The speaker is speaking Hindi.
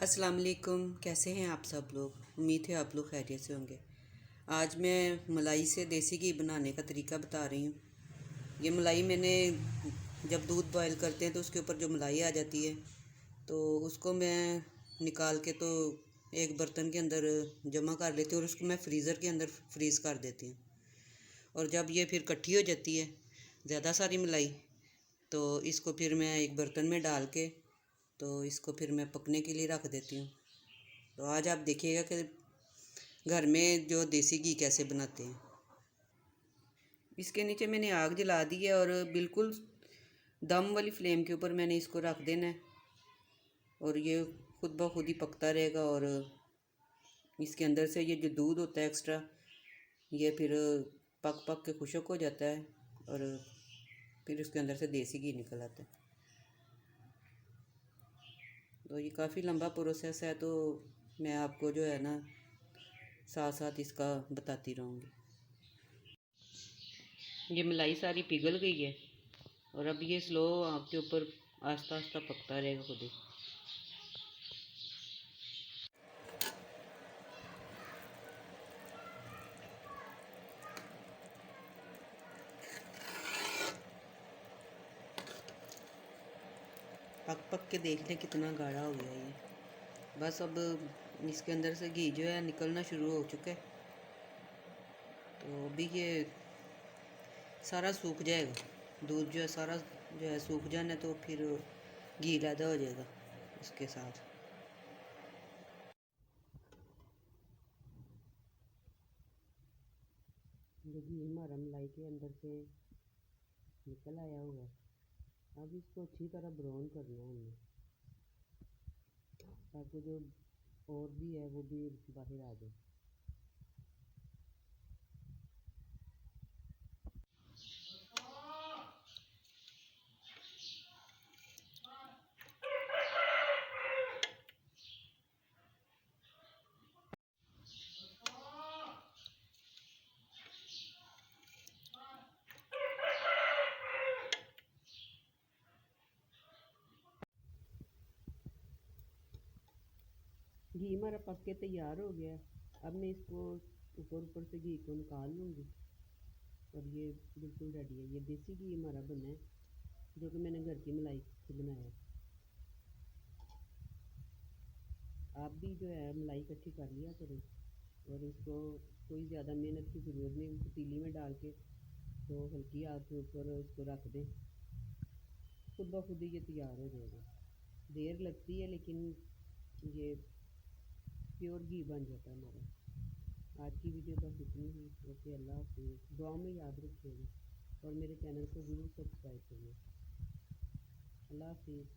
अस्सलाम वालेकुम, कैसे हैं आप सब लोग? उम्मीद है आप लोग खैरियत से होंगे। आज मैं मलाई से देसी घी बनाने का तरीका बता रही हूँ। ये मलाई मैंने जब दूध बॉयल करते हैं तो उसके ऊपर जो मलाई आ जाती है तो उसको मैं निकाल के तो एक बर्तन के अंदर जमा कर लेती हूँ और उसको मैं फ्रीज़र के अंदर फ्रीज़ कर देती हूँ। और जब ये फिर इकट्ठी हो जाती है, ज़्यादा सारी मलाई तो इसको फिर मैं एक बर्तन में डाल के तो इसको फिर मैं पकने के लिए रख देती हूँ। तो आज आप देखिएगा कि घर में जो देसी घी कैसे बनाते हैं। इसके नीचे मैंने आग जला दी है और बिल्कुल दम वाली फ्लेम के ऊपर मैंने इसको रख देना है। और ये खुद ब खुद ही पकता रहेगा और इसके अंदर से ये जो दूध होता है एक्स्ट्रा, ये फिर पक पक के खुशक हो जाता है और फिर उसके अंदर से देसी घी निकल आता है। तो ये काफ़ी लंबा प्रोसेस है तो मैं आपको जो है ना साथ साथ इसका बताती रहूँगी। ये मलाई सारी पिघल गई है और अब ये स्लो आपके ऊपर आस्ता आस्ता पकता रहेगा खुद ही। पक पक के देख लें कितना गाढ़ा हो गया ये। बस अब इसके अंदर से घी जो है निकलना शुरू हो चुका है। तो अभी ये सारा सूख जाएगा। दूध जो है, सारा जो है सूख जाना तो फिर घी ज़्यादा हो जाएगा इसके साथ। जो घी हमारा मलाई के अंदर से निकल आया हुआ है अब इसको अच्छी तरह ब्राउन करना है। हमने ताकि जो और भी है, वो भी बाहर आ जाए। घी हमारा पक के तैयार हो गया अब मैं इसको ऊपर ऊपर से घी को निकाल लूँगी। और ये बिल्कुल रेडी है। ये देसी घी हमारा बना है, जो कि मैंने घर की मलाई से बनाया आप भी जो है मलाई इकट्ठी कर लिया करें। और इसको कोई ज़्यादा मेहनत की ज़रूरत नहीं पतीली में डाल के तो हल्की आग के ऊपर इसको रख दें। खुद ब खुद ही ये तैयार हो जाएगा। देर लगती है, लेकिन ये प्योर घी बन जाता है हमारा। आज की वीडियो बस इतनी ही। ओके, अल्लाह हाफिज़। दुआ में याद रखिएगा और मेरे चैनल को ज़रूर सब्सक्राइब करिए अल्लाह हाफिज़।